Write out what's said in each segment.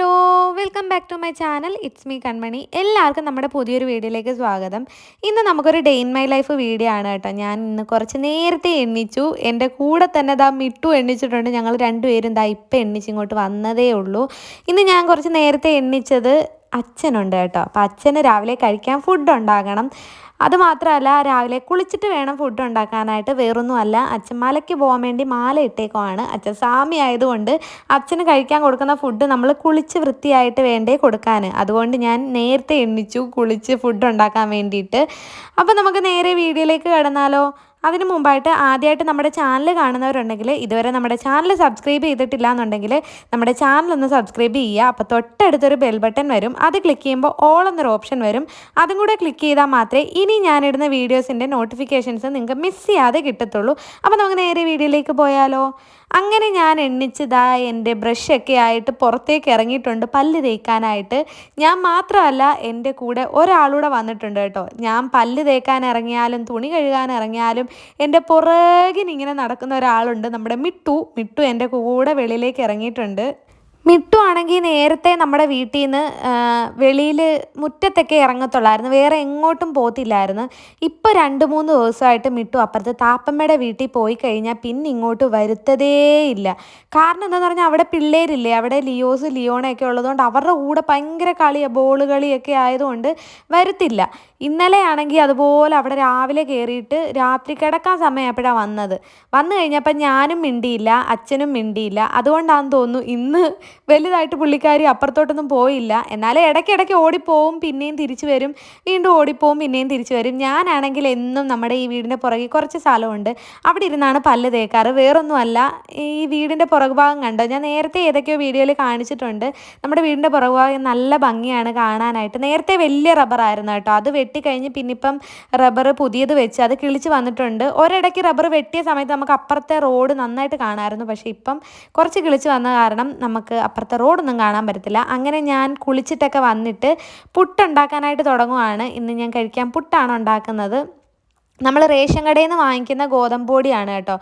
Hello welcome back to my channel. It's me Kanmani. എല്ലാവർക്കും നമ്മുടെ പുതിയൊരു വീഡിയോയിലേക്ക് സ്വാഗതം. ഇന്ന് നമുക്കൊരു day in my life video ആണ് കേട്ടോ. ഞാൻ ഇന്ന് കുറച്ച് നേരത്തെ എണ്ണിച്ചു. എന്റെ കൂടെ തന്നെ ദാ മിട്ടു എണ്ണിച്ചിട്ടുണ്ട്. ഞങ്ങൾ രണ്ടുപേരും ദാ ഇപ്പം എണ്ണിച്ച് ഇങ്ങോട്ട് വന്നതേ ഉള്ളൂ. ഇന്ന് ഞാൻ കുറച്ച് നേരത്തെ എണ്ണിച്ചത് അച്ഛനുണ്ട് കേട്ടോ. അപ്പം അച്ഛന് രാവിലെ കഴിക്കാൻ ഫുഡ് ഉണ്ടാകണം. അത് മാത്രമല്ല രാവിലെ കുളിച്ചിട്ട് വേണം ഫുഡ് ഉണ്ടാക്കാനായിട്ട്. വേറൊന്നുമല്ല അച്ഛൻ മലയ്ക്ക് പോകാൻ വേണ്ടി മാല ഇട്ടേക്കുവാണ്. അച്ഛൻ സ്വാമി ആയതുകൊണ്ട് അച്ഛന് കഴിക്കാൻ കൊടുക്കുന്ന ഫുഡ് നമ്മൾ കുളിച്ച് വൃത്തിയായിട്ട് വേണ്ടേ കൊടുക്കാൻ അതുകൊണ്ട് ഞാൻ നേരത്തെ എണ്ണിച്ചു കുളിച്ച് ഫുഡ് ഉണ്ടാക്കാൻ വേണ്ടിയിട്ട്. അപ്പോൾ നമുക്ക് നേരെ വീഡിയോയിലേക്ക് കടന്നാലോ? അതിന് മുമ്പായിട്ട് ആദ്യമായിട്ട് നമ്മുടെ ചാനൽ കാണുന്നവരുണ്ടെങ്കിൽ ഇതുവരെ നമ്മുടെ ചാനൽ സബ്സ്ക്രൈബ് ചെയ്തിട്ടില്ല എന്നുണ്ടെങ്കിൽ നമ്മുടെ ചാനൽ ഒന്ന് സബ്സ്ക്രൈബ് ചെയ്യുക. അപ്പോൾ തൊട്ടടുത്തൊരു ബെൽ ബട്ടൺ വരും. അത് ക്ലിക്ക് ചെയ്യുമ്പോൾ ഓൾ എന്നൊരു ഓപ്ഷൻ വരും. അതും കൂടെ ക്ലിക്ക് ചെയ്താൽ മാത്രമേ ഇനി ഞാനിടുന്ന വീഡിയോസിന്റെ നോട്ടിഫിക്കേഷൻസ് നിങ്ങൾക്ക് മിസ് ചെയ്യാതെ കിട്ടത്തുള്ളൂ. അപ്പോൾ നമുക്ക് നേരെ വീഡിയോയിലേക്ക് പോയാലോ. അങ്ങനെ ഞാൻ എണ്ണിച്ചതാ എന്റെ ബ്രഷൊക്കെ ആയിട്ട് പുറത്തേക്ക് ഇറങ്ങിയിട്ടുണ്ട് പല്ല് തേക്കാനായിട്ട്. ഞാൻ മാത്രമല്ല എന്റെ കൂടെ ഒരാളൂടെ വന്നിട്ടുണ്ട് കേട്ടോ. ഞാൻ പല്ല് തേക്കാൻ ഇറങ്ങിയാലും തുണി കഴുകാൻ ഇറങ്ങിയാലും എന്റെ പുറകിനിങ്ങനെ നടക്കുന്ന ഒരാളുണ്ട് നമ്മുടെ മിട്ടു. മിട്ടു എന്റെ കൂടെ വെളിയിലേക്ക് ഇറങ്ങിയിട്ടുണ്ട്. മിട്ടു ആണെങ്കിൽ നേരത്തെ നമ്മുടെ വീട്ടിൽ നിന്ന് വെളിയിൽ മുറ്റത്തൊക്കെ ഇറങ്ങത്തുള്ളായിരുന്നു. വേറെ എങ്ങോട്ടും പോത്തില്ലായിരുന്നു ഇപ്പോൾ രണ്ട് മൂന്ന് ദിവസമായിട്ട് മിട്ടു അപ്പുറത്ത്. താപ്പമ്മയുടെ വീട്ടിൽ പോയി കഴിഞ്ഞാൽ പിന്നെ ഇങ്ങോട്ട് വരുത്തതേ ഇല്ല കാരണം എന്താണെന്ന് പറഞ്ഞാൽ അവിടെ പിള്ളേരില്ലേ? അവിടെ ലിയോസ് ലിയോണയൊക്കെ ഉള്ളതുകൊണ്ട് അവരുടെ കൂടെ ഭയങ്കര കളിയാണ് ബോൾ കളിയൊക്കെ ആയതുകൊണ്ട് വരത്തില്ല. ഇന്നലെ ആണെങ്കിൽ അതുപോലെ അവിടെ രാവിലെ കയറിയിട്ട് രാത്രി കിടക്കാൻ സമയപ്പോഴാണ് വന്നത്. വന്നു കഴിഞ്ഞപ്പോൾ ഞാനും മിണ്ടിയില്ല അച്ഛനും മിണ്ടിയില്ല. അതുകൊണ്ടാണെന്ന് തോന്നുന്നു ഇന്ന് വലുതായിട്ട് പുള്ളിക്കാരി അപ്പുറത്തോട്ടൊന്നും പോയില്ല. എന്നാലും ഇടയ്ക്കിടയ്ക്ക് ഓടിപ്പോവും പിന്നെയും തിരിച്ചു വരും. വീണ്ടും ഓടിപ്പോവും പിന്നെയും തിരിച്ചു വരും. ഞാനാണെങ്കിൽ എന്നും നമ്മുടെ ഈ വീടിന്റെ പുറകിൽ കുറച്ച് സ്ഥലമുണ്ട്. അവിടെ ഇരുന്നാണ് പല്ല് തേക്കാറ്. വേറൊന്നുമല്ല ഈ വീടിന്റെ പുറകു ഭാഗം കണ്ടോ? ഞാൻ നേരത്തെ ഏതൊക്കെയോ വീഡിയോയിൽ കാണിച്ചിട്ടുണ്ട്. നമ്മുടെ വീടിന്റെ പുറകു ഭാഗം നല്ല ഭംഗിയാണ് കാണാനായിട്ട്. നേരത്തെ വലിയ റബ്ബറായിരുന്നു കേട്ടോ. അത് വെട്ടിക്കഴിഞ്ഞ് പിന്നിപ്പം റബ്ബർ പുതിയത് വെച്ച് അത് കിളിച്ച് വന്നിട്ടുണ്ട്. ഒരിടയ്ക്ക് റബ്ബർ വെട്ടിയ സമയത്ത് നമുക്ക് അപ്പുറത്തെ റോഡ് നന്നായിട്ട് കാണാമായിരുന്നു പക്ഷേ ഇപ്പം കുറച്ച് കിളിച്ച് വന്ന കാരണം നമുക്ക് അപ്പുറത്തെ റോഡൊന്നും കാണാൻ പറ്റത്തില്ല. അങ്ങനെ ഞാൻ കുളിച്ചിട്ടൊക്കെ വന്നിട്ട് പുട്ടുണ്ടാക്കാനായിട്ട് തുടങ്ങുവാണ്. ഇന്ന് ഞാൻ കഴിക്കാൻ പുട്ടാണ് ഉണ്ടാക്കുന്നത്. നമ്മൾ റേഷൻ കടയിൽ നിന്ന് വാങ്ങിക്കുന്ന ഗോതമ്പ് പൊടിയാണ് കേട്ടോ.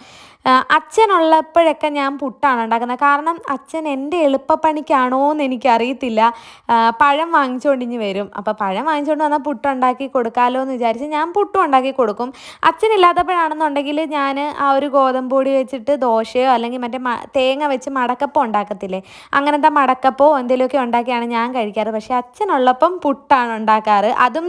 അച്ഛനുള്ളപ്പോഴൊക്കെ ഞാൻ പുട്ടാണ് ഉണ്ടാക്കുന്നത്. കാരണം അച്ഛൻ എന്റെ എളുപ്പപ്പണിക്കാണോ എന്ന് എനിക്കറിയത്തില്ല പഴം വാങ്ങിച്ചുകൊണ്ടിഞ്ഞ് വരും. അപ്പോൾ പഴം വാങ്ങിച്ചുകൊണ്ട് വന്നാൽ പുട്ടുണ്ടാക്കി കൊടുക്കാമല്ലോ എന്ന് വിചാരിച്ച് ഞാൻ പുട്ടും ഉണ്ടാക്കി കൊടുക്കും. അച്ഛനില്ലാത്തപ്പോഴാണെന്നുണ്ടെങ്കിൽ ഞാൻ ആ ഒരു ഗോതമ്പ് പൊടി വെച്ചിട്ട് ദോശയോ അല്ലെങ്കിൽ മറ്റേ തേങ്ങ വെച്ച് മടക്കപ്പം ഉണ്ടാക്കത്തില്ലേ? അങ്ങനത്തെ മടക്കപ്പോ എന്തെങ്കിലുമൊക്കെ ഉണ്ടാക്കിയാണ് ഞാൻ കഴിക്കാറ്. പക്ഷേ അച്ഛനുള്ളപ്പം പുട്ടാണ് ഉണ്ടാക്കാറ്. അതും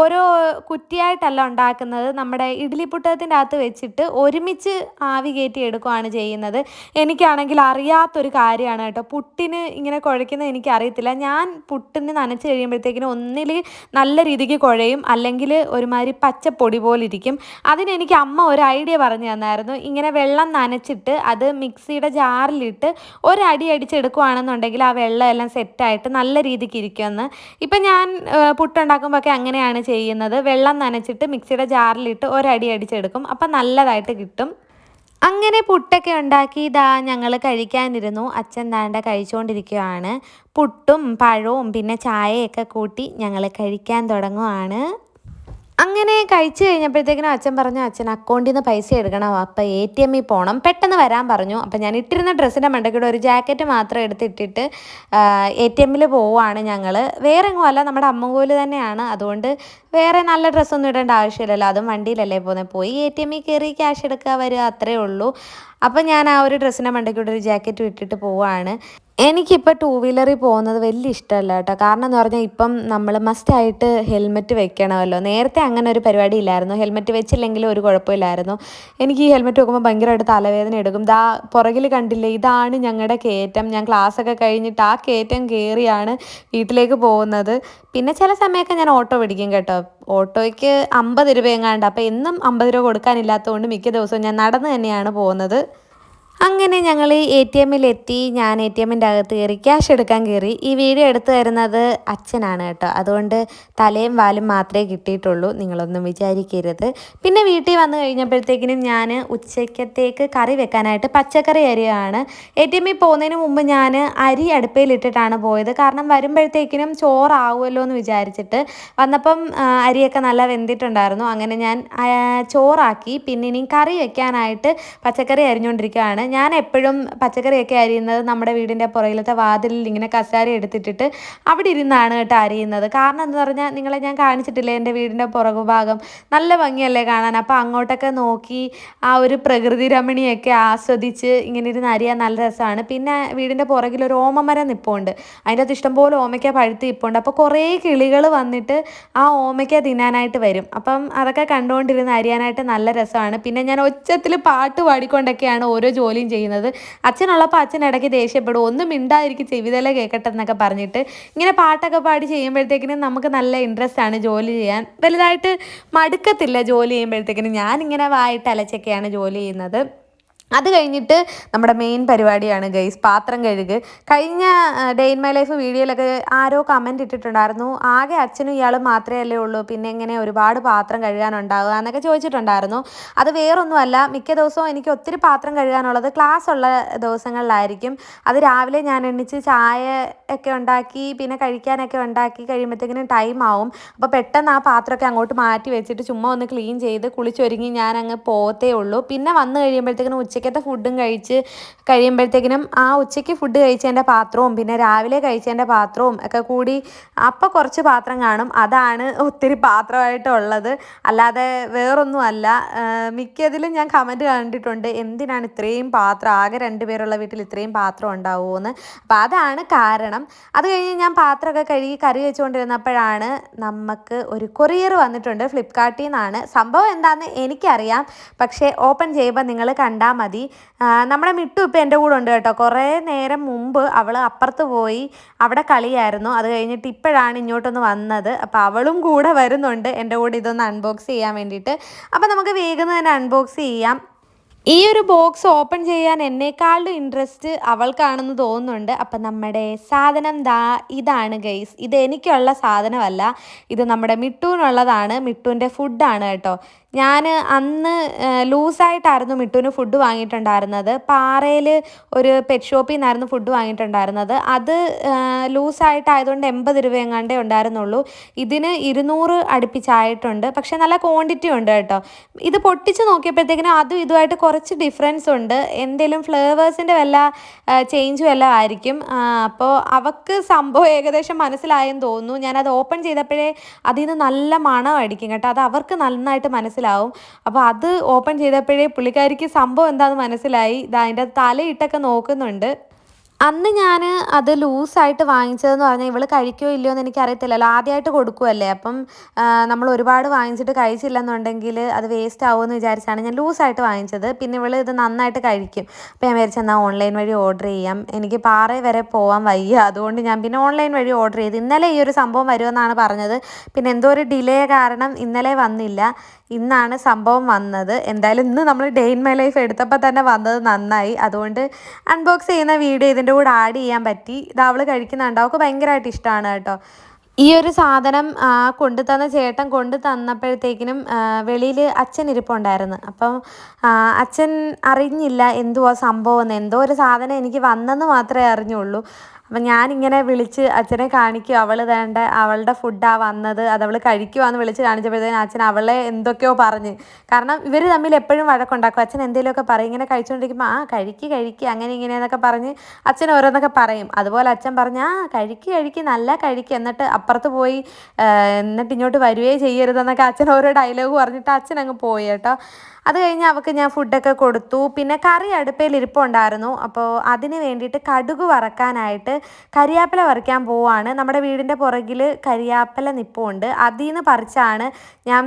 ഓരോ കുറ്റിയായിട്ടല്ല ഉണ്ടാക്കുന്നത്. നമ്മുടെ ഇഡ്ഡലി പുട്ടത്തിന്റെ അകത്ത് വെച്ചിട്ട് ഒരുമിച്ച് ആവി കയറ്റി എടുക്കുകയാണ് ചെയ്യുന്നത്. എനിക്കാണെങ്കിൽ അറിയാത്തൊരു കാര്യമാണ് കേട്ടോ. പുട്ടിന് ഇങ്ങനെ കുഴയ്ക്കുന്നത് എനിക്കറിയത്തില്ല. ഞാൻ പുട്ടിന് നനച്ച് കഴിയുമ്പോഴത്തേക്കിനും ഒന്നിൽ നല്ല രീതിക്ക് കുഴയും. അല്ലെങ്കിൽ ഒരുമാതിരി പച്ചപ്പൊടി പോലെ ഇരിക്കും അതിനെനിക്ക് അമ്മ ഒരു ഐഡിയ പറഞ്ഞു തന്നായിരുന്നു. ഇങ്ങനെ വെള്ളം നനച്ചിട്ട് അത് മിക്സിയുടെ ജാറിലിട്ട് ഒരടി അടിച്ചെടുക്കുകയാണെന്നുണ്ടെങ്കിൽ ആ വെള്ളം എല്ലാം സെറ്റായിട്ട് നല്ല രീതിക്ക് ഇരിക്കുമെന്ന്. ഇപ്പം ഞാൻ പുട്ടുണ്ടാക്കുമ്പോഴൊക്കെ അങ്ങനെയാണ് ചെയ്യുന്നത്. വെള്ളം നനച്ചിട്ട് മിക്സിയുടെ ജാറിലിട്ട് ഒരടി അടിച്ചെടുക്കും. അപ്പം നല്ലതായിട്ട് കിട്ടും. അങ്ങനെ പുട്ടൊക്കെ ഉണ്ടാക്കി ഇതാ ഞങ്ങൾ കഴിക്കാനിരുന്നു. അച്ഛൻ താണ്ട കഴിച്ചുകൊണ്ടിരിക്കുകയാണ് പുട്ടും പഴവും പിന്നെ ചായയൊക്കെ കൂട്ടി ഞങ്ങൾ കഴിക്കാൻ തുടങ്ങുവാണ്. അങ്ങനെ കഴിച്ചു കഴിഞ്ഞപ്പോഴത്തേക്കിനും അച്ഛൻ പറഞ്ഞു അച്ഛൻ അക്കൗണ്ടിൽ നിന്ന് പൈസ എടുക്കണം അപ്പം എ ടി എമ്മിൽ പോകണം പെട്ടെന്ന് വരാൻ പറഞ്ഞു. അപ്പം ഞാൻ ഇട്ടിരുന്ന ഡ്രസ്സിന്റെ മണ്ടക്കൂടെ ഒരു ജാക്കറ്റ് മാത്രം എടുത്തിട്ടിട്ട് എ ടി എമ്മിൽ പോവുകയാണ് ഞങ്ങൾ വേറെ എങ്ങും അല്ല നമ്മുടെ അമ്മകോൽ തന്നെയാണ്. അതുകൊണ്ട് വേറെ നല്ല ഡ്രസ്സൊന്നും ഇടേണ്ട ആവശ്യമില്ലല്ലോ. അതും വണ്ടിയിലല്ലേ പോകുന്നത് പോയി എ ടി എമ്മിൽ കയറി ക്യാഷ് എടുക്കുക വരിക അത്രേ ഉള്ളൂ. അപ്പം ഞാൻ ആ ഒരു ഡ്രസ്സിന്റെ മണ്ടയ്ക്കൂടെ ഒരു ജാക്കറ്റ് ഇട്ടിട്ട് പോവുകയാണ് എനിക്കിപ്പോൾ ടൂ വീലറിൽ പോകുന്നത് വലിയ ഇഷ്ടമല്ല കേട്ടോ. കാരണം എന്ന് പറഞ്ഞാൽ ഇപ്പം നമ്മൾ മസ്റ്റായിട്ട് ഹെൽമെറ്റ് വെക്കണമല്ലോ. നേരത്തെ അങ്ങനെ ഒരു പരിപാടി ഇല്ലായിരുന്നു. ഹെൽമെറ്റ് വെച്ചില്ലെങ്കിലും ഒരു കുഴപ്പമില്ലായിരുന്നു. എനിക്ക് ഈ ഹെൽമെറ്റ് വെക്കുമ്പോൾ ഭയങ്കരമായിട്ട് തലവേദന എടുക്കും. ദാ പുറകിൽ കണ്ടില്ലേ ഇതാണ് ഞങ്ങളുടെ കയറ്റം. ഞാൻ ക്ലാസ്സൊക്കെ കഴിഞ്ഞിട്ട് ആ കയറ്റം കയറിയാണ് വീട്ടിലേക്ക് പോകുന്നത്. പിന്നെ ചില സമയമൊക്കെ ഞാൻ ഓട്ടോ പിടിക്കും കേട്ടോ. ഓട്ടോയ്ക്ക് അമ്പത് രൂപ എങ്ങാണ്ട് അപ്പോൾ എന്നും അമ്പത് രൂപ കൊടുക്കാനില്ലാത്തതുകൊണ്ട് മിക്ക ദിവസവും ഞാൻ നടന്ന് തന്നെയാണ് പോകുന്നത്. അങ്ങനെ ഞങ്ങൾ എ ടി എമ്മിലെത്തി ഞാൻ എ ടി എമ്മിന്റെ അകത്ത് കയറി ക്യാഷ് എടുക്കാൻ കയറി. ഈ വീഡിയോ എടുത്ത് തരുന്നത് അച്ഛനാണ് കേട്ടോ. അതുകൊണ്ട് തലയും വാലും മാത്രമേ കിട്ടിയിട്ടുള്ളൂ നിങ്ങളൊന്നും വിചാരിക്കരുത്. പിന്നെ വീട്ടിൽ വന്നു കഴിഞ്ഞപ്പോഴത്തേക്കിനും ഞാൻ ഉച്ചയ്ക്കത്തേക്ക് കറി വെക്കാനായിട്ട് പച്ചക്കറി അരിയാണ്. എ ടി എമ്മിൽ പോകുന്നതിന് മുമ്പ് ഞാൻ അരി അടുപ്പയിലിട്ടിട്ടാണ് പോയത്. കാരണം വരുമ്പോഴത്തേക്കിനും ചോറാവുമല്ലോ എന്ന് വിചാരിച്ചിട്ട് വന്നപ്പം അരിയൊക്കെ നല്ല വെന്തിട്ടുണ്ടായിരുന്നു. അങ്ങനെ ഞാൻ ചോറാക്കി. പിന്നെ ഇനി കറി വെക്കാനായിട്ട് പച്ചക്കറി അരിഞ്ഞുകൊണ്ടിരിക്കുകയാണ്. ഞാൻ എപ്പോഴും പച്ചക്കറിയൊക്കെ അരിയുന്നത് നമ്മുടെ വീടിന്റെ പുറകിലത്തെ വാതിലിൽ ഇങ്ങനെ കസാര എടുത്തിട്ടിട്ട് അവിടെ ഇരുന്നാണ് കേട്ടോ അരിയുന്നത്. കാരണം എന്ന് പറഞ്ഞാൽ നിങ്ങളെ ഞാൻ കാണിച്ചിട്ടില്ലേ എന്റെ വീടിന്റെ പുറകു ഭാഗം? നല്ല ഭംഗിയല്ലേ കാണാൻ. അപ്പോൾ അങ്ങോട്ടൊക്കെ നോക്കി ആ ഒരു പ്രകൃതി രമണിയൊക്കെ ആസ്വദിച്ച് ഇങ്ങനെ ഇരുന്ന് അരിയാൻ നല്ല രസമാണ്. പിന്നെ വീടിന്റെ പുറകിൽ ഒരു ഓമമരം നിപ്പുണ്ട്. അതിന്റെ അകത്ത് ഇഷ്ടംപോലെ ഓമയ്ക്ക പഴുത്ത് ഇപ്പുണ്ട് അപ്പോൾ കുറേ കിളികൾ വന്നിട്ട് ആ ഓമയ്ക്ക തിന്നാനായിട്ട് വരും. അപ്പം അതൊക്കെ കണ്ടുകൊണ്ടിരുന്ന് അരിയാനായിട്ട് നല്ല രസമാണ്. പിന്നെ ഞാൻ ഒച്ചത്തിൽ പാട്ട് പാടിക്കൊണ്ടൊക്കെയാണ് ഓരോ ജോലിയും ചെയ്യുന്നത്. അച്ഛനുള്ളപ്പോൾ അച്ഛൻ ഇടയ്ക്ക് ദേഷ്യപ്പെടും. ഒന്നും മിണ്ടാതിരിക്കും ചെവിതല കേൾക്കട്ടെ എന്നൊക്കെ പറഞ്ഞിട്ട് ഇങ്ങനെ പാട്ടൊക്കെ പാടി ചെയ്യുമ്പോഴത്തേക്കിനും നമുക്ക് നല്ല ഇൻട്രസ്റ്റ് ആണ് ജോലി ചെയ്യാൻ. വലുതായിട്ട് മടുക്കത്തില്ല ജോലി ചെയ്യുമ്പോഴത്തേക്കിനും. ഞാനിങ്ങനെ വായിട്ട് അലച്ചൊക്കെയാണ് ജോലി ചെയ്യുന്നത്. അത് കഴിഞ്ഞിട്ട് നമ്മുടെ മെയിൻ പരിപാടിയാണ് ഗൈസ് പാത്രം കഴുക്. കഴിഞ്ഞ ഡേ ഇൻ മൈ ലൈഫ് വീഡിയോയിലൊക്കെ ആരോ കമന്റ് ഇട്ടിട്ടുണ്ടായിരുന്നു. ആകെ അച്ഛനും ഇയാളും മാത്രമേ ഉള്ളൂ. പിന്നെ എങ്ങനെ ഒരുപാട് പാത്രം കഴുകാനുണ്ടാവുക എന്നൊക്കെ ചോദിച്ചിട്ടുണ്ടായിരുന്നു. അത് വേറൊന്നുമല്ല. മിക്ക ദിവസവും എനിക്ക് ഒത്തിരി പാത്രം കഴുകാനുള്ളത് ക്ലാസ് ഉള്ള ദിവസങ്ങളിലായിരിക്കും. അത് രാവിലെ ഞാൻ എണ്ണിച്ച് ചായ ഒക്കെ ഉണ്ടാക്കി പിന്നെ കഴിക്കാനൊക്കെ ഉണ്ടാക്കി കഴിയുമ്പോഴത്തേക്കിനും ടൈം ആവും. അപ്പോൾ പെട്ടെന്ന് ആ പാത്രമൊക്കെ അങ്ങോട്ട് മാറ്റി വെച്ചിട്ട് ചുമ്മാ ഒന്ന് ക്ലീൻ ചെയ്ത് കുളിച്ചൊരുങ്ങി ഞാൻ അങ്ങ് പോകത്തേ ഉള്ളൂ. പിന്നെ വന്നു കഴിയുമ്പോഴത്തേക്കിനും ഉച്ചയ്ക്കത്തെ ഫുഡും കഴിച്ച് കഴിയുമ്പോഴത്തേക്കിനും ആ ഉച്ചയ്ക്ക് ഫുഡ് കഴിച്ചതിന്റെ പാത്രവും പിന്നെ രാവിലെ കഴിച്ചതിന്റെ പാത്രവും ഒക്കെ കൂടി അപ്പം കുറച്ച് പാത്രം കാണും. അതാണ് ഒത്തിരി പാത്രമായിട്ടുള്ളത്. അല്ലാതെ വേറൊന്നുമല്ല. മിക്കതിലും ഞാൻ കമന്റ് കണ്ടിട്ടുണ്ട്. എന്തിനാണ് ഇത്രയും പാത്രം? ആകെ രണ്ട് പേരുള്ള വീട്ടിൽ ഇത്രയും പാത്രം ഉണ്ടാവുമോ എന്ന് അപ്പം അതാണ് കാരണം. അത് കഴിഞ്ഞ് ഞാൻ പാത്രമൊക്കെ കഴുകി കറി വെച്ചുകൊണ്ടിരുന്നപ്പോഴാണ് നമുക്ക് ഒരു കൊറിയർ വന്നിട്ടുണ്ട്. ഫ്ലിപ്കാർട്ടിൽ നിന്നാണ്. സംഭവം എന്താണെന്ന് എനിക്കറിയാം. പക്ഷേ ഓപ്പൺ ചെയ്യുമ്പോൾ നിങ്ങൾ കണ്ടാൽ മതി. നമ്മുടെ മിട്ടു ഇപ്പം എന്റെ കൂടെ ഉണ്ട് കേട്ടോ. കുറേ നേരം മുമ്പ് അവൾ അപ്പുറത്ത് പോയി അവിടെ കളിയായിരുന്നു. അത് കഴിഞ്ഞിട്ട് ഇപ്പോഴാണ് ഇങ്ങോട്ടൊന്ന് വന്നത്. അപ്പോൾ അവളും കൂടെ വരുന്നുണ്ട് എന്റെ കൂടെ ഇതൊന്ന് അൺബോക്സ് ചെയ്യാൻ വേണ്ടിയിട്ട്. അപ്പോൾ നമുക്ക് വേഗം തന്നെ അൺബോക്സ് ചെയ്യാം. ഈ ഒരു ബോക്സ് ഓപ്പൺ ചെയ്യാൻ എന്നെക്കാളും ഇൻട്രസ്റ്റ് അവൾക്കാണെന്ന് തോന്നുന്നുണ്ട്. അപ്പം നമ്മുടെ സാധനം ദാ ഇതാണ് ഗൈസ് ഇത് എനിക്കുള്ള സാധനമല്ല. ഇത് നമ്മുടെ മിട്ടുവിനുള്ളതാണ് മിട്ടുവിന്റെ ഫുഡാണ് കേട്ടോ. ഞാൻ അന്ന് ലൂസായിട്ടായിരുന്നു മിട്ടുവിന് ഫുഡ് വാങ്ങിയിട്ടുണ്ടായിരുന്നത്. പാറയിൽ ഒരു പെറ്റ് ഷോപ്പിൽ നിന്നായിരുന്നു ഫുഡ് വാങ്ങിയിട്ടുണ്ടായിരുന്നത്. അത് ലൂസായിട്ടായതുകൊണ്ട് എൺപത് രൂപ എങ്ങാണ്ടേ ഉണ്ടായിരുന്നുള്ളൂ. ഇതിന് ഇരുന്നൂറ് അടുപ്പിച്ചായിട്ടുണ്ട്. പക്ഷേ നല്ല ക്വാണ്ടിറ്റി ഉണ്ട് കേട്ടോ. ഇത് പൊട്ടിച്ച് നോക്കിയപ്പോഴത്തേക്കിനും അതും ഇതുമായിട്ട് കുറച്ച് ഡിഫറൻസ് ഉണ്ട്. എന്തെങ്കിലും ഫ്ലേവേഴ്സിന്റെ വല്ല ചേഞ്ചും വല്ല ആയിരിക്കും. അപ്പോൾ അവൾക്ക് സംഭവം ഏകദേശം മനസ്സിലായെന്ന് തോന്നുന്നു. ഞാനത് ഓപ്പൺ ചെയ്തപ്പോഴേ അതിൽ നിന്ന് നല്ല മണം അടിക്കും കേട്ടോ. അത് അവർക്ക് നന്നായിട്ട് മനസ്സിലാവും. അപ്പോൾ അത് ഓപ്പൺ ചെയ്തപ്പോഴേ പുള്ളിക്കാരിക്ക് സംഭവം എന്താണെന്ന് മനസ്സിലായി. ഇതാ അതിന്റെ തലയിട്ടൊക്കെ നോക്കുന്നുണ്ട്. അന്ന് ഞാൻ അത് ലൂസായിട്ട് വാങ്ങിച്ചതെന്ന് പറഞ്ഞാൽ ഇവൾ കഴിക്കുമോ ഇല്ലയോ എന്ന് എനിക്കറിയത്തില്ലല്ലോ ആദ്യമായിട്ട് കൊടുക്കുമല്ലേ അപ്പം നമ്മൾ ഒരുപാട് വാങ്ങിച്ചിട്ട് കഴിച്ചില്ലെന്നുണ്ടെങ്കിൽ അത് വേസ്റ്റ് ആവുമെന്ന് വിചാരിച്ചാണ് ഞാൻ ലൂസായിട്ട് വാങ്ങിച്ചത്. പിന്നെ ഇവൾ ഇത് നന്നായിട്ട് കഴിക്കും. അപ്പോൾ ഞാൻ വിചാരിച്ചു എന്നാൽ ഓൺലൈൻ വഴി ഓർഡർ ചെയ്യാം. എനിക്ക് പാറ വരെ പോകാൻ വയ്യ. അതുകൊണ്ട് ഞാൻ പിന്നെ ഓൺലൈൻ വഴി ഓർഡർ ചെയ്ത്. ഇന്നലെ ഈ ഒരു സംഭവം വരുമെന്നാണ് പറഞ്ഞത്. പിന്നെ എന്തോ ഒരു ഡിലേ കാരണം ഇന്നലെ വന്നില്ല. ഇന്നാണ് സംഭവം വന്നത്. എന്തായാലും ഇന്ന് നമ്മൾ ഡേ ഇൻ മൈ ലൈഫ് എടുത്തപ്പോൾ തന്നെ വന്നത് നന്നായി. അതുകൊണ്ട് അൺബോക്സ് ചെയ്യുന്ന വീഡിയോ ഇതിന്റെ കൂടെ ആഡ് ചെയ്യാൻ പറ്റി. ഇത് അവൾ കഴിക്കുന്നുണ്ട്. അവൾക്ക് ഭയങ്കരമായിട്ട് ഇഷ്ടമാണ് കേട്ടോ. ഈ ഒരു സാധനം കൊണ്ടു തന്ന ചേട്ടൻ കൊണ്ടു തന്നപ്പോഴത്തേക്കിനും വെളിയിൽ അച്ഛൻ ഇരിപ്പുണ്ടായിരുന്നു. അപ്പം അച്ഛൻ അറിഞ്ഞില്ല എന്തുവാ സംഭവം എന്തോ ഒരു സാധനം എനിക്ക് വന്നെന്ന് മാത്രമേ അറിഞ്ഞുള്ളൂ. അപ്പം ഞാനിങ്ങനെ വിളിച്ച് അച്ഛനെ കാണിക്കും അവൾ വേണ്ട അവളുടെ ഫുഡാണ് വന്നത് അത് അവൾ കഴിക്കുവാന്ന് വിളിച്ച് കാണിച്ചപ്പോഴത്തേനും അച്ഛൻ അവളെ എന്തൊക്കെയോ പറഞ്ഞ്. കാരണം ഇവർ തമ്മിൽ എപ്പോഴും വഴക്കുണ്ടാക്കും. അച്ഛൻ എന്തെങ്കിലുമൊക്കെ പറയും ഇങ്ങനെ കഴിച്ചുകൊണ്ടിരിക്കുമ്പോൾ ആ കഴിക്ക് കഴിക്ക് അങ്ങനെ ഇങ്ങനെ എന്നൊക്കെ പറഞ്ഞ് അച്ഛൻ ഓരോന്നൊക്കെ പറയും. അതുപോലെ അച്ഛൻ പറഞ്ഞ് ആ കഴിക്ക് കഴിക്ക് നല്ല കഴിക്ക് എന്നിട്ട് അപ്പുറത്ത് പോയി എന്നിട്ട് ഇങ്ങോട്ട് വരുവേ ചെയ്യരുതെന്നൊക്കെ അച്ഛൻ ഓരോ ഡയലോഗ് പറഞ്ഞിട്ട് അച്ഛൻ അങ്ങ് പോയി കേട്ടോ. അത് കഴിഞ്ഞ് അവൾക്ക് ഞാൻ ഫുഡൊക്കെ കൊടുത്തു. പിന്നെ കറി അടുപ്പയിൽ ഇരിപ്പുണ്ടായിരുന്നു അപ്പോൾ അതിന് വേണ്ടിയിട്ട് കടുക് വറക്കാനായിട്ട് കരിയാപ്പില പറിക്കാൻ പോവാണ്. നമ്മുടെ വീടിന്റെ പുറകിൽ കരിയാപ്പില നിപ്പുണ്ട്. അതിൽ നിന്ന് പറിച്ചാണ് ഞാൻ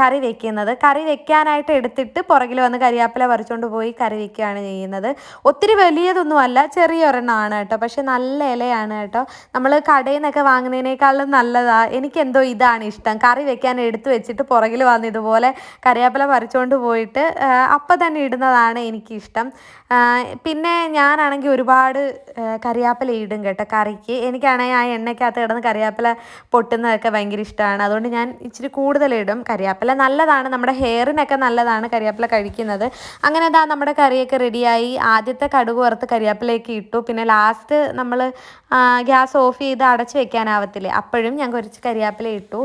കറി വെക്കുന്നത്. കറി വെക്കാനായിട്ട് എടുത്തിട്ട് പുറകിൽ വന്ന് കരിയാപ്പില പറിച്ചുകൊണ്ട് പോയി കറി വെക്കുകയാണ് ചെയ്യുന്നത്. ഒത്തിരി വലിയതൊന്നുമല്ല ചെറിയൊരെണ്ണമാണ് കേട്ടോ. പക്ഷെ നല്ല ഇലയാണ് കേട്ടോ. നമ്മൾ കടയിൽ നിന്നൊക്കെ വാങ്ങുന്നതിനേക്കാളും നല്ലതാണ് എനിക്കെന്തോ ഇതാണ് ഇഷ്ടം. കറി വെക്കാൻ എടുത്തു വെച്ചിട്ട് പുറകിൽ വന്ന് ഇതുപോലെ കരിയാപ്പില പറിച്ചുകൊണ്ട് പോയിട്ട് അപ്പം തന്നെ ഇടുന്നതാണ് എനിക്കിഷ്ടം. പിന്നെ ഞാനാണെങ്കിൽ ഒരുപാട് കറിവേപ്പില ഇടും കേട്ടോ കറിക്ക്. എനിക്കാണെങ്കിൽ ആ എണ്ണയ്ക്കകത്ത് കിടന്ന് കറിവേപ്പില പൊട്ടുന്നതൊക്കെ ഭയങ്കര ഇഷ്ടമാണ്. അതുകൊണ്ട് ഞാൻ ഇച്ചിരി കൂടുതലിടും കറിവേപ്പില നല്ലതാണ്. നമ്മുടെ ഹെയറിനൊക്കെ നല്ലതാണ് കറിവേപ്പില കഴിക്കുന്നത്. അങ്ങനെ ഇതാ നമ്മുടെ കറിയൊക്കെ റെഡിയായി. ആദ്യത്തെ കടുക് വറുത്ത് കറിവേപ്പിലേക്ക് ഇട്ടു. പിന്നെ ലാസ്റ്റ് നമ്മൾ ഗ്യാസ് ഓഫ് ചെയ്ത് അടച്ചു വെക്കാനാവത്തില്ലേ? അപ്പോഴും ഞാൻ കുറച്ച് കറിവേപ്പില ഇട്ടു.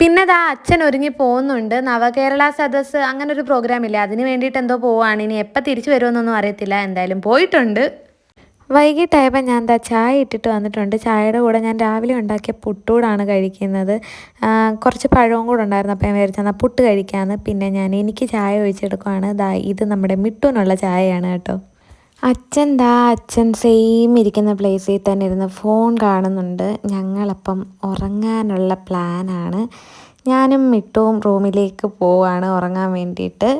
പിന്നെ ദാ അച്ഛൻ ഒരുങ്ങി പോകുന്നുണ്ട്. നവകേരള സദസ് അങ്ങനെ ഒരു പ്രോഗ്രാം ഇല്ല? അതിന് വേണ്ടിയിട്ട് എന്തോ പോവാണ്. ഇനി എപ്പോൾ തിരിച്ചു വരുമെന്നൊന്നും അറിയത്തില്ല. എന്തായാലും പോയിട്ടുണ്ട്. വൈകിട്ടായപ്പോൾ ഞാൻ എന്താ ചായ ഇട്ടിട്ട് വന്നിട്ടുണ്ട്. ചായയുടെ കൂടെ ഞാൻ രാവിലെ ഉണ്ടാക്കിയ പുട്ടൂടാണ് കഴിക്കുന്നത്. കുറച്ച് പഴവും കൂടെ ഉണ്ടായിരുന്നു. അപ്പോൾ ഞാൻ വിചാരിച്ചാൽ പുട്ട് കഴിക്കാമെന്ന് പിന്നെ ഞാൻ എനിക്ക് ചായ ഒഴിച്ചെടുക്കുവാണ്. ദാ ഇത് നമ്മുടെ മിട്ടുവിനുള്ള ചായയാണ് കേട്ടോ. അച്ഛൻ ദാ അച്ഛൻ സെയിം ഇരിക്കുന്ന പ്ലേസിൽ തന്നെ ഇരുന്ന് ഫോൺ കാണുന്നുണ്ട്. ഞങ്ങളപ്പം ഉറങ്ങാനുള്ള പ്ലാനാണ് ഞാനും മിട്ടുവും റൂമിലേക്ക് പോവാണ് ഉറങ്ങാൻ വേണ്ടിയിട്ട്.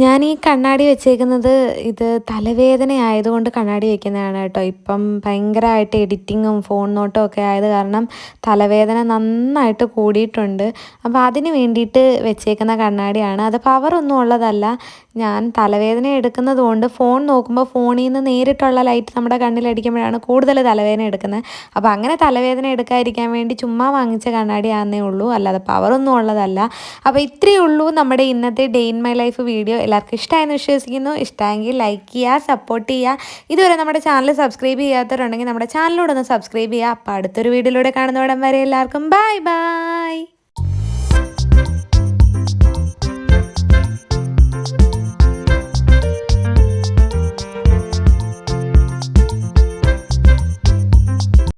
ഞാൻ ഈ കണ്ണാടി വെച്ചേക്കുന്നത് ഇത് തലവേദന ആയതുകൊണ്ട് കണ്ണാടി വെക്കുന്നതാണ് കേട്ടോ. ഇപ്പം ഭയങ്കരമായിട്ട് എഡിറ്റിങ്ങും ഫോൺ നോട്ടും ഒക്കെ ആയത് കാരണം തലവേദന നന്നായിട്ട് കൂടിയിട്ടുണ്ട്. അപ്പോൾ അതിന് വേണ്ടിയിട്ട് വെച്ചേക്കുന്ന കണ്ണാടിയാണ്. അത് പവറൊന്നും ഉള്ളതല്ല. ഞാൻ തലവേദന എടുക്കുന്നത് കൊണ്ട് ഫോൺ നോക്കുമ്പോൾ ഫോണിൽ നിന്ന് നേരിട്ടുള്ള ലൈറ്റ് നമ്മുടെ കണ്ണിലടിക്കുമ്പോഴാണ് കൂടുതൽ തലവേദന എടുക്കുന്നത്. അപ്പോൾ അങ്ങനെ തലവേദന എടുക്കാതിരിക്കാൻ വേണ്ടി ചുമ്മാ വാങ്ങിച്ച കണ്ണാടിയാണെന്നേ ഉള്ളൂ. അല്ലാതെ പവറൊന്നും ഉള്ളതല്ല. അപ്പോൾ ഇത്രയേ ഉള്ളൂ നമ്മുടെ ഇന്നത്തെ day in my life video എല്ലാവർക്കും ഇഷ്ടമായെന്ന് വിശ്വസിക്കുന്നു. ഇഷ്ടമെങ്കിൽ ലൈക്ക് ചെയ്യുക സപ്പോർട്ട് ചെയ്യുക. ഇതുവരെ നമ്മുടെ ചാനൽ സബ്സ്ക്രൈബ് ചെയ്യാത്തവരുണ്ടെങ്കിൽ നമ്മുടെ ചാനലിലൂടെ ഒന്ന് സബ്സ്ക്രൈബ് ചെയ്യുക. അപ്പോൾ അടുത്തൊരു വീഡിയോയിലൂടെ കാണുന്നവിടം വരെ എല്ലാവർക്കും ബൈ ബൈ